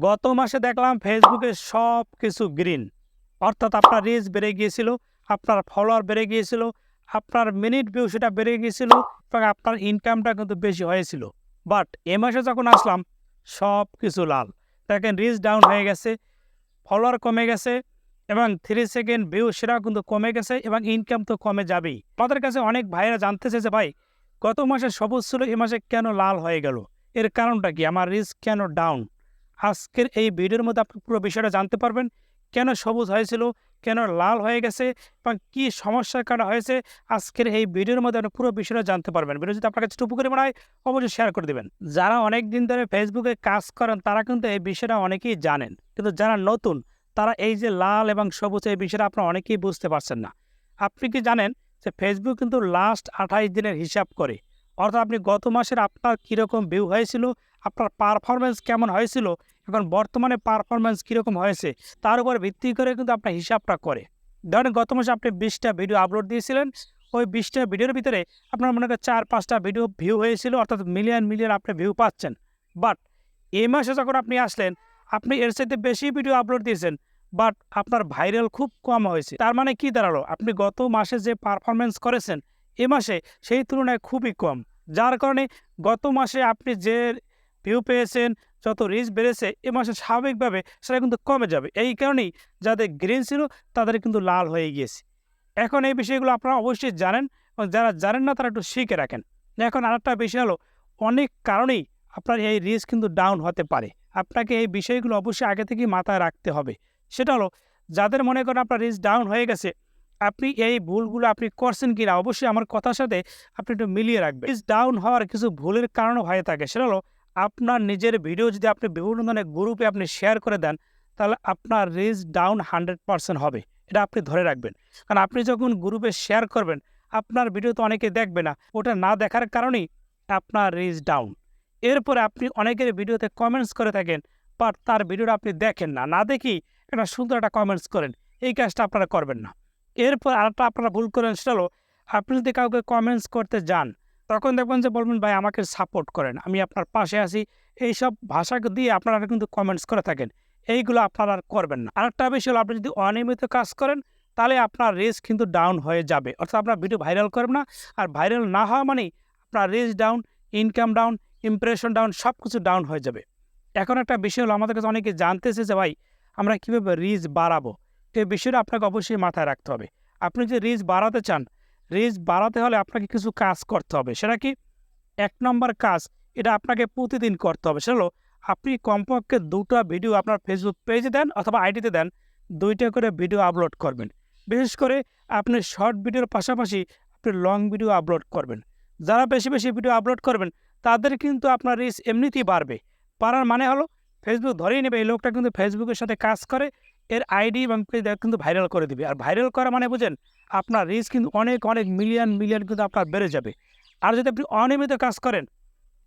গত মাসে দেখলাম ফেসবুকে সব কিছু গ্রিন অর্থাৎ আপনার রিচ বেড়ে গিয়েছিল, আপনার ফলোয়ার বেড়ে গিয়েছিল, আপনার মিনিট ভিউ সেটা বেড়ে গিয়েছিল, এবং আপনার ইনকামটা কিন্তু বেশি হয়েছিল। বাট এ মাসে যখন আসলাম সব কিছু লাল। দেখেন রিচ ডাউন হয়ে গেছে ফলোয়ার কমে গেছে, এবং থ্রি সেকেন্ড ভিউ সেটাও কিন্তু কমে গেছে, এবং ইনকাম তো কমে যাবেই। আমাদের কাছে অনেক ভাইয়েরা জানতে চেয়েছে, ভাই, গত মাসে সবুজ ছিল, এ মাসে কেন লাল হয়ে গেল? এর কারণটা কি? আমার রিস্ক কেন ডাউন আজকের এই ভিডিওর মধ্যে আপনি পুরো বিষয়টা জানতে পারবেন। কেন সবুজ হয়েছিল? কেন লাল হয়ে গেছে? এবং কী সমস্যার কারণে হয়েছে? আজকের এই ভিডিওর মধ্যে আপনি পুরো বিষয়টা জানতে পারবেন। ভিডিও যদি আপনার কাছে একটু উপকারী মনে হয়, অবশ্যই শেয়ার করে দেবেন। যারা অনেক দিন ধরে ফেসবুকে কাজ করেন, তারা কিন্তু এই বিষয়টা অনেকেই জানেন। কিন্তু যারা নতুন, তারা এই যে লাল এবং সবুজ, এই বিষয়টা আপনারা অনেকেই বুঝতে পারছেন না। আপনি কি জানেন যে ফেসবুক কিন্তু লাস্ট আঠাইশ দিনের হিসাব করে? অর্থাৎ আপনি গত মাসের আপনার কীরকম ভিউ হয়েছিল? আপনার পারফরমেন্স কেমন হয়েছিল? এখন বর্তমানে পারফরমেন্স কীরকম হয়েছে, তার উপর ভিত্তি করে কিন্তু আপনার হিসাবটা করে। ধরেন গত মাসে আপনি বিশটা ভিডিও আপলোড দিয়েছিলেন, ওই বিশটা ভিডিওর ভিতরে আপনার মনে করেন চার, পাঁচটা ভিডিও ভিউ হয়েছিল, অর্থাৎ মিলিয়ন মিলিয়ন আপনি ভিউ পাচ্ছেন। বাট এই মাসে যখন আপনি আসলেন, আপনি এর সাথে বেশি ভিডিও আপলোড দিয়েছেন বাট আপনার ভাইরাল খুব কম হয়েছে। তার মানে কি দাঁড়াল? আপনি গত মাসে যে পারফরমেন্স করেছেন, এ মাসে সেই তুলনায় খুবই কম। যার কারণে গত মাসে আপনি যে ভিউ পেয়েছেন যত রিচ বেড়েছে এ মাসে স্বাভাবিকভাবে সেটা কিন্তু কমে যাবে। এই কারণেই যাদের গ্রিন ছিল তাদের কিন্তু লাল হয়ে গিয়েছে। এখন এই বিষয়গুলো আপনারা অবশ্যই জানেন এবং যারা জানেন না তারা একটু শিখে রাখেন। এখন আরেকটা বিষয় হলো, অনেক কারণেই আপনার এই রিস্ক কিন্তু ডাউন হতে পারে। আপনাকে এই বিষয়গুলো অবশ্যই আগে থেকেই মাথায় রাখতে হবে। সেটা হলো, যাদের মনে করেন আপনার রিস্ক ডাউন হয়ে গেছে, আপনি এই ভুলগুলো আপনি করছেন কিনা, অবশ্যই আমার কথার সাথে আপনি একটু মিলিয়ে রাখবেন। রিস্ক ডাউন হওয়ার কিছু ভুলের কারণও হয়ে থাকে। সেটা হলো আপনার নিজের ভিডিও যদি আপনি বিভিন্ন ধরনের গ্রুপে আপনি শেয়ার করে দেন, তাহলে আপনার রিচ ডাউন হান্ড্রেড পারসেন্ট হবে। এটা আপনি ধরে রাখবেন। কারণ আপনি যখন গ্রুপে শেয়ার করবেন, আপনার ভিডিও তো অনেকে দেখবে না। ওটা না দেখার কারণেই আপনার রিচ ডাউন এরপরে আপনি অনেকের ভিডিওতে কমেন্টস করে থাকেন বাট তার ভিডিওটা আপনি দেখেন না। না দেখি একটা সুন্দর একটা কমেন্টস করেন। এই কাজটা আপনারা করবেন না। এরপর আরেকটা আপনারা ভুল করেন, সেটা হলো, আপনি যদি কাউকে কমেন্টস করতে যান তখন দেখবেন যে বলবেন, ভাই, আমাকে সাপোর্ট করেন। আমি আপনার পাশে আছি। এইসব ভাষাকে দিয়ে আপনারা কিন্তু কমেন্টস করে থাকেন। এইগুলো আপনারা আর করবেন না। আরেকটা বিষয় হলো, আপনি যদি অনিয়মিত কাজ করেন, তাহলে আপনার রেস কিন্তু ডাউন হয়ে যাবে। অর্থাৎ আপনার ভিডিও ভাইরাল করবেন না। আর ভাইরাল না হওয়া মানেই আপনার reach down income down impression down সব কিছু ডাউন হয়ে যাবে। এখন একটা বিষয় হলো, আমাদের কাছে অনেকে জানতেছে যে, ভাই, আমরা কীভাবে রিচ বাড়াবো? এই বিষয়টা আপনাকে অবশ্যই মাথায় রাখতে হবে। আপনি যদি রিচ বাড়াতে চান রিচ বাড়াতে হলে আপনাকে কিছু কাজ করতে হবে। সেটা কি? এক নম্বর কাজ, এটা আপনাকে প্রতিদিন করতে হবে। সেটা হলো, আপনি কমপক্ষে দুটো ভিডিও আপনার ফেসবুক পেজে দেন অথবা আইডিতে দেন, দুইটা করে ভিডিও আপলোড করবেন। বিশেষ করে আপনি শর্ট ভিডিওর পাশাপাশি আপনি লং ভিডিও আপলোড করবেন। যারা বেশি বেশি ভিডিও আপলোড করবেন, তাদের কিন্তু আপনার রিচ এমনিতেই বাড়বে। পারার মানে হলো ফেসবুক ধরেই নেবে, এই লোকটা কিন্তু ফেসবুকের সাথে কাজ করে এর আইডি এবং পেজ কিন্তু ভাইরাল করে দিবে। আর ভাইরাল করা মানে বুঝেন, আপনার রিস্ক কিন্তু অনেক অনেক মিলিয়ন মিলিয়ন কিন্তু আপনার বেড়ে যাবে। আর যদি আপনি অনিয়মিত কাজ করেন,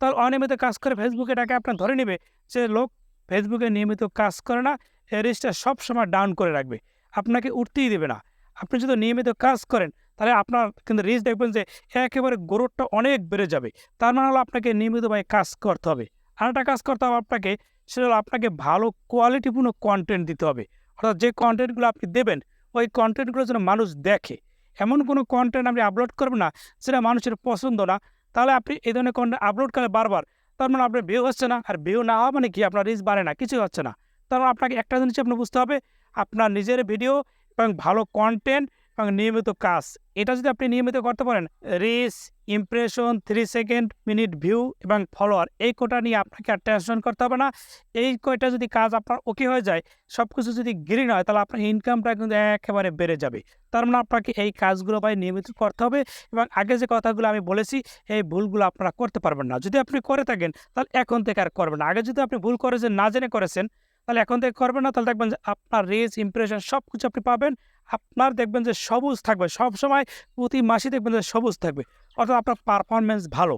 তাহলে অনিয়মিত কাজ করে ফেসবুকে এটাকে আপনার ধরে নেবে যে, লোক ফেসবুকে নিয়মিত কাজ করে না এই রিস্কটা সবসময় ডাউন করে রাখবে। আপনাকে উঠতেই দেবে না। আপনি যদি নিয়মিত কাজ করেন, তাহলে আপনার কিন্তু রিস্ক দেখবেন যে, একেবারে গ্রোথটা অনেক বেড়ে যাবে। তার মানে হলো আপনাকে নিয়মিতভাবে কাজ করতে হবে। আর একটা কাজ করতে হবে আপনাকে, সেটা হলো আপনাকে ভালো কোয়ালিটিপূর্ণ কন্টেন্ট দিতে হবে। অর্থাৎ যে কন্টেন্টগুলো আপনি দেবেন, ওই কন্টেন্টগুলো যেন মানুষ দেখে। এমন কোনো কন্টেন্ট আপনি আপলোড করবেন না সেটা মানুষের পছন্দ না। তাহলে আপনি এই ধরনের কন্টেন্ট আপলোড করলে বারবার, তার মানে আপনার ভিউ হচ্ছে না। আর ভিউ না হওয়া মানে কি? আপনার রিচ বাড়ে না কিছু হচ্ছে না। তার আপনাকে একটা জিনিস আপনি বুঝতে হবে, আপনার নিজের ভিডিও এবং ভালো কন্টেন্ট এবং নিয়মিত কাজ। এটা যদি আপনি নিয়মিত করতে পারেন reach impression three second minute view এবং ফলোয়ার এই কোটা নিয়ে আপনাকে আর টেনশন করতে হবে না। এই কয়টা যদি কাজ আপনার ওকে হয়ে যায় সব কিছু যদি গ্রিন হয়, তাহলে আপনার ইনকামটা কিন্তু একেবারে বেড়ে যাবে। তার মানে আপনাকে এই কাজগুলো ভাই নিয়মিত করতে হবে এবং আগে যে কথাগুলো আমি বলেছি, এই ভুলগুলো আপনারা করতে পারবেন না। যদি আপনি করে থাকেন, তাহলে এখন থেকে আর করবেন না। আগে যদি আপনি ভুল করেছেন না জেনে করেছেন তাহলে এখন থেকে করবেন না, তাহলে দেখবেন যে আপনার রেজ ইমপ্রেশন সব কিছু আপনি পাবেন। আপনার দেখবেন যে সবুজ থাকবে। সব সময় প্রতি মাসে দেখবেন যে সবুজ থাকবে। অর্থাৎ আপনার পারফরমেন্স ভালো।